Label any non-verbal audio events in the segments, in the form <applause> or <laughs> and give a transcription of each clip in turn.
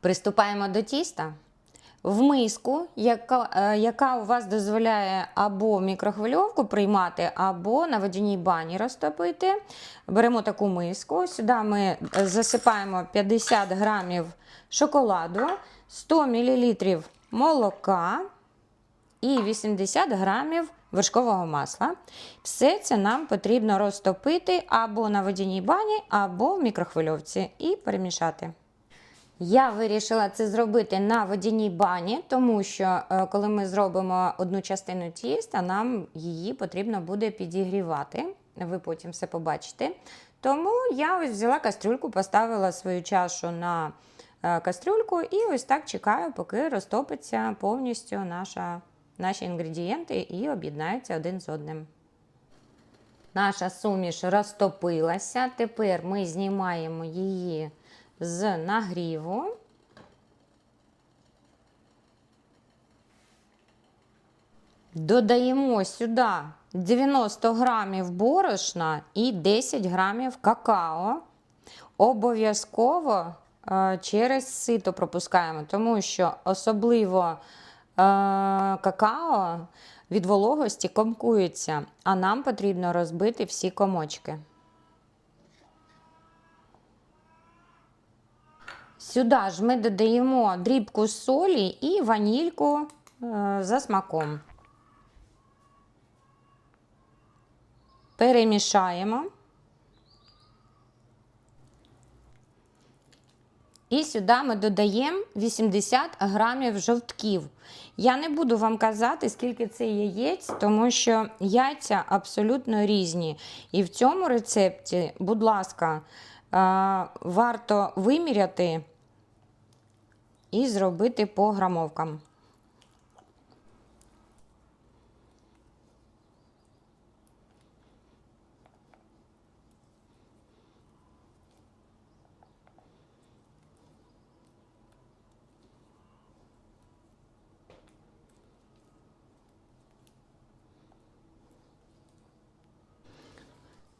Приступаємо до тіста. В миску, яка, е, яка у вас дозволяє або мікрохвильовку приймати, або на водяній бані розтопити. Беремо таку миску. Сюди ми засипаємо 50 грамів шоколаду, 100 мл молока і 80 грамів вершкового масла. Все це нам потрібно розтопити або на водяній бані, або в мікрохвильовці і перемішати. Я вирішила це зробити на водяній бані, тому що е, коли ми зробимо одну частину тіста, нам її потрібно буде підігрівати. Ви потім все побачите. Тому я ось взяла кастрюльку, поставила свою чашу на е, кастрюльку і ось так чекаю, поки розтопиться повністю наша, наші інгредієнти і об'єднаються один з одним. Наша суміш розтопилася. Тепер ми знімаємо її з нагріву. Додаємо сюди 90 грамів борошна і 10 грамів какао. Обов'язково е, через сито пропускаємо, тому що особливо е, какао від вологості комкується, а нам потрібно розбити всі комочки. Сюди ж ми додаємо дрібку солі і ванільку е, за смаком. Перемішаємо. І сюди ми додаємо 80 грамів жовтків. Я не буду вам казати, скільки це яєць, тому що яйця абсолютно різні. І в цьому рецепті, будь ласка, варто виміряти і зробити по грамовкам.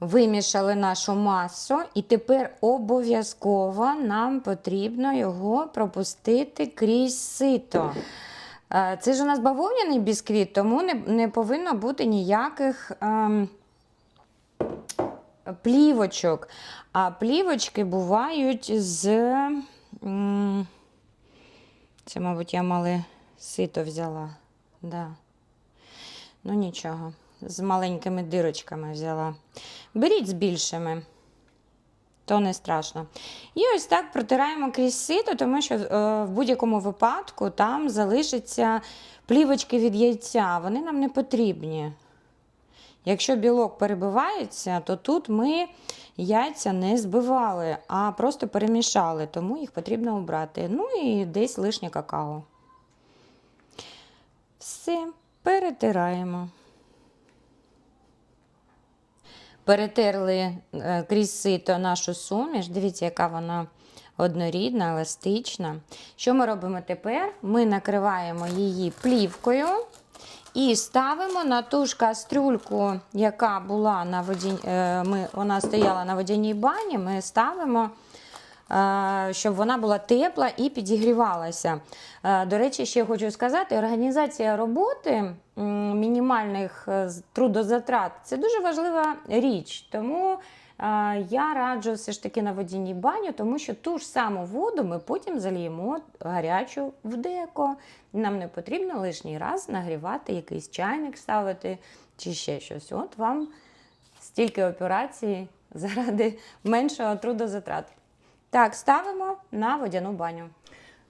Вимішали нашу масу, і тепер обов'язково нам потрібно його пропустити крізь сито. Е, Це ж у нас бавовняний бісквіт, тому не, не повинно бути ніяких ем, плівочок. А плівочки бувають з. м, Це, мабуть, я мале сито взяла. Да. Ну нічого, з маленькими дирочками взяла. Беріть з більшими, то не страшно. І ось так протираємо крізь сито, тому що е, в будь-якому випадку там залишаться плівочки від яйця. Вони нам не потрібні. Якщо білок перебивається, то тут ми яйця не збивали, а просто перемішали, тому їх потрібно обрати. Ну і десь лишнє какао. Все, перетираємо. Перетерли е, крізь сито нашу суміш. Дивіться, яка вона однорідна, еластична. Що ми робимо тепер? Ми накриваємо її плівкою і ставимо на ту ж кастрюльку, яка була на воді, е, ми, вона стояла на водяній бані. Ми ставимо. Е, Щоб вона була тепла і підігрівалася. Е, До речі, ще хочу сказати: організація роботи мінімальних е, трудозатрат це дуже важлива річ. Тому я раджу все ж таки на водяній баню, тому що ту ж саму воду ми потім заліємо гарячу в деко. Нам не потрібно лишній раз нагрівати якийсь чайник ставити чи ще щось. От вам стільки операцій заради <laughs> меншого трудозатрат. Так, ставимо на водяну баню.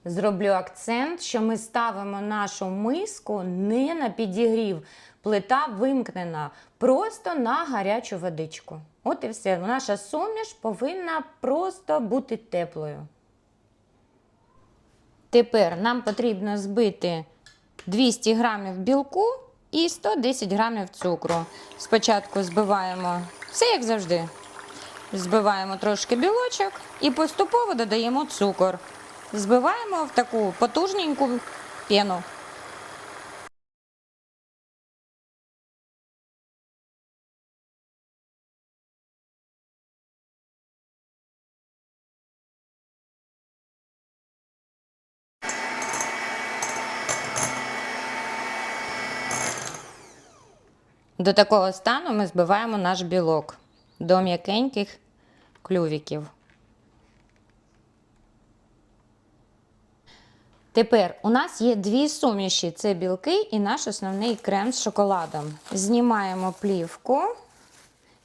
Зроблю акцент, що ми ставимо нашу миску не на підігрів. Плита вимкнена, просто на гарячу водичку. От і все. Наша суміш повинна просто бути теплою. Тепер нам потрібно збити 200 грамів білку і 110 грамів цукру. Спочатку збиваємо все як завжди. Збиваємо трошки білочок і поступово додаємо цукор. Збиваємо в таку потужненьку пену. До такого стану ми збиваємо наш білок до м'якеньких клювіків. Тепер у нас є дві суміші: це білки і наш основний крем з шоколадом. Знімаємо плівку,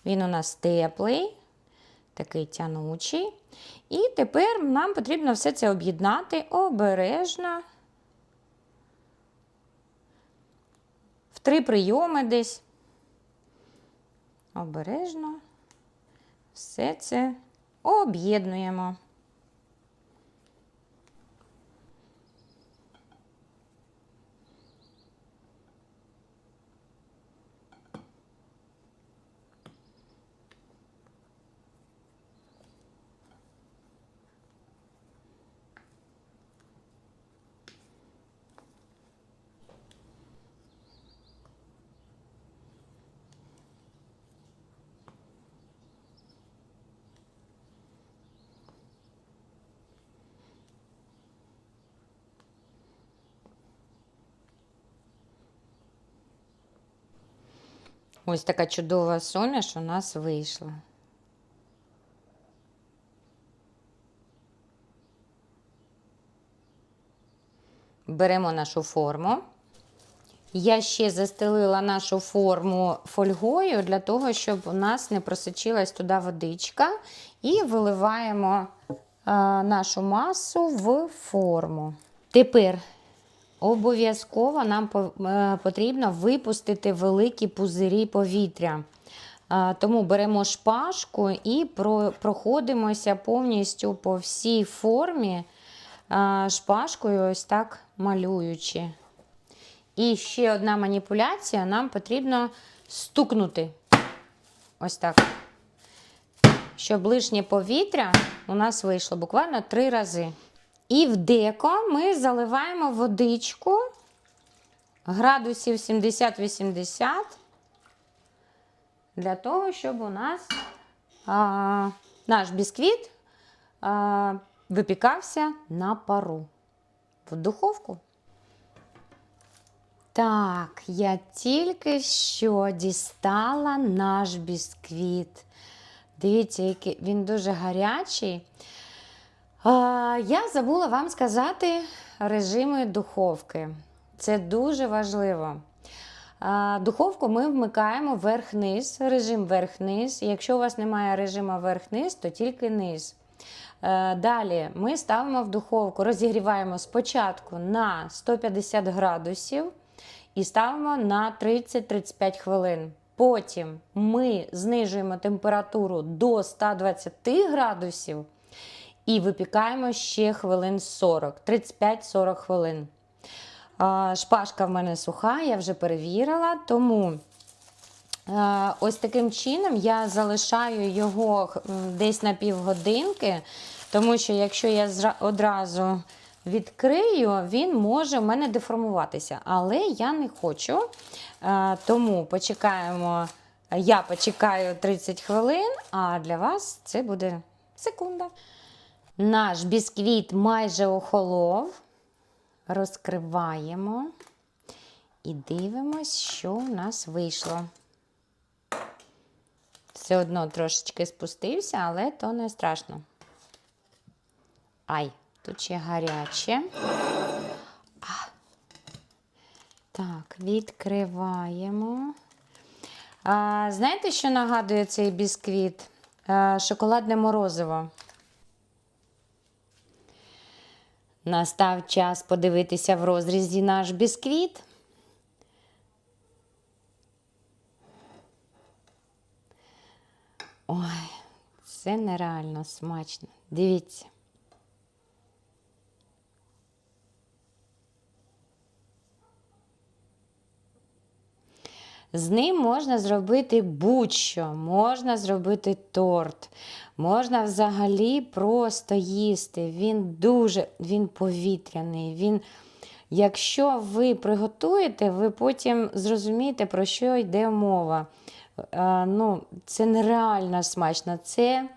він у нас теплий, такий тянучий. І тепер нам потрібно все це об'єднати обережно. В три прийоми десь. Обережно все це об'єднуємо. Ось така чудова суміш у нас вийшла. Беремо нашу форму. Я ще застелила нашу форму фольгою для того, щоб у нас не просочилась туди водичка. І виливаємо а, нашу масу в форму. Тепер обов'язково нам е, потрібно випустити великі пузирі повітря. Тому беремо шпажку і проходимося повністю по всій формі шпажкою, ось так малюючи. І ще одна маніпуляція: нам потрібно стукнути. Ось так. Щоб лишнє повітря у нас вийшло буквально три рази. І в деко ми заливаємо водичку градусів 70-80 для того, щоб у нас а, наш бісквіт а, випікався на пару в духовку. Так, я тільки що дістала наш бісквіт. Дивіться, який він дуже гарячий. Я забула вам сказати режими духовки. Це дуже важливо. Духовку ми вмикаємо вверх-низ, режим вверх-низ. Якщо у вас немає режиму вверх-низ, то тільки низ. Е, Далі ми ставимо в духовку, розігріваємо спочатку на 150 градусів і ставимо на 30-35 хвилин. Потім ми знижуємо температуру до 120 градусів і випікаємо ще хвилин 40, 35-40 хвилин. Шпажка в мене суха, я вже перевірила, тому ось таким чином я залишаю його десь на півгодинки, тому що якщо я одразу відкрию, він може в мене деформуватися. Але я не хочу. Тому почекаємо. Я почекаю 30 хвилин, а для вас це буде секунда. Наш бісквіт майже охолов. Розкриваємо і дивимось, що у нас вийшло. Все одно трошечки спустився, але то не страшно. Ай, тут ще гаряче. А. Так, відкриваємо. А, знаєте, що нагадує цей бісквіт? А, шоколадне морозиво. Настав час подивитися в розрізі наш бісквіт. Ой, це нереально смачно. Дивіться. З ним можна зробити будь-що, можна зробити торт, можна взагалі просто їсти. Він дуже він повітряний. Він, якщо ви приготуєте, ви потім зрозумієте, про що йде мова. Е, ну, це нереально смачно. Це,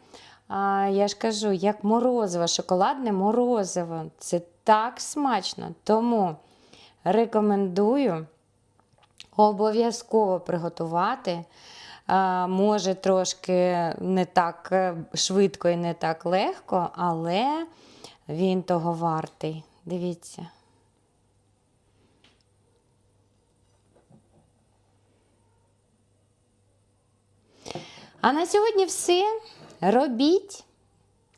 а, я ж кажу, як морозиво, шоколадне морозиво. Це так смачно. Тому рекомендую. Обов'язково приготувати. Може, трошки не так е, швидко і не так легко, але він того вартий. Дивіться. А на сьогодні все. Робіть,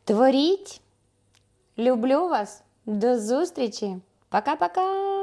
творіть. Люблю вас. До зустрічі. Пока-пока.